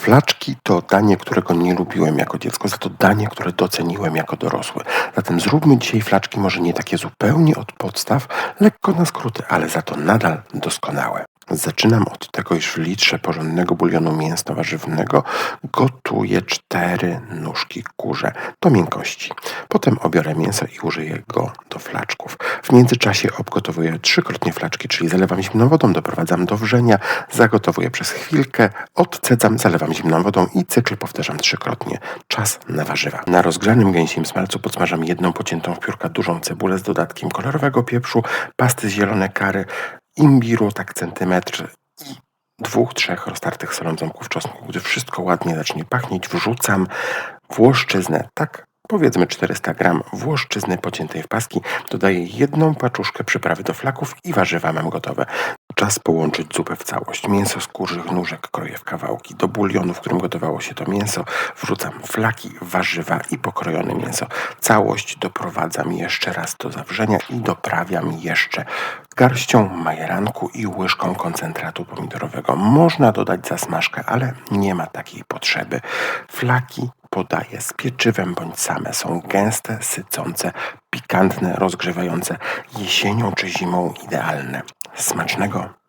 Flaczki to danie, którego nie lubiłem jako dziecko, za to danie, które doceniłem jako dorosły. Zatem zróbmy dzisiaj flaczki może nie takie zupełnie od podstaw, lekko na skróty, ale za to nadal doskonałe. Zaczynam od tego, iż w litrze porządnego bulionu mięsno-warzywnego gotuję cztery nóżki kurze do miękkości. Potem obiorę mięso i użyję go do flaczków. W międzyczasie obgotowuję trzykrotnie flaczki, czyli zalewam zimną wodą, doprowadzam do wrzenia, zagotowuję przez chwilkę, odcedzam, zalewam zimną wodą i cykl powtarzam trzykrotnie. Czas na warzywa. Na rozgrzanym gęsim smalcu podsmażam jedną pociętą w piórka dużą cebulę z dodatkiem kolorowego pieprzu, pasty z zielone kary, imbiru, tak centymetr i dwóch, trzech roztartych solą ząbków czosnku. Gdy wszystko ładnie zacznie pachnieć, wrzucam włoszczyznę, tak powiedzmy 400 gram włoszczyzny pociętej w paski. Dodaję jedną paczuszkę przyprawy do flaków i warzywa mam gotowe. Czas połączyć zupę w całość. Mięso z kurzych nóżek kroję w kawałki. Do bulionu, w którym gotowało się to mięso, wrzucam flaki, warzywa i pokrojone mięso. Całość doprowadzam jeszcze raz do zawrzenia i doprawiam jeszcze garścią majeranku i łyżką koncentratu pomidorowego. Można dodać zasmażkę, ale nie ma takiej potrzeby. Flaki podaję z pieczywem bądź same. Są gęste, sycące, pikantne, rozgrzewające. Jesienią czy zimą idealne. Smacznego!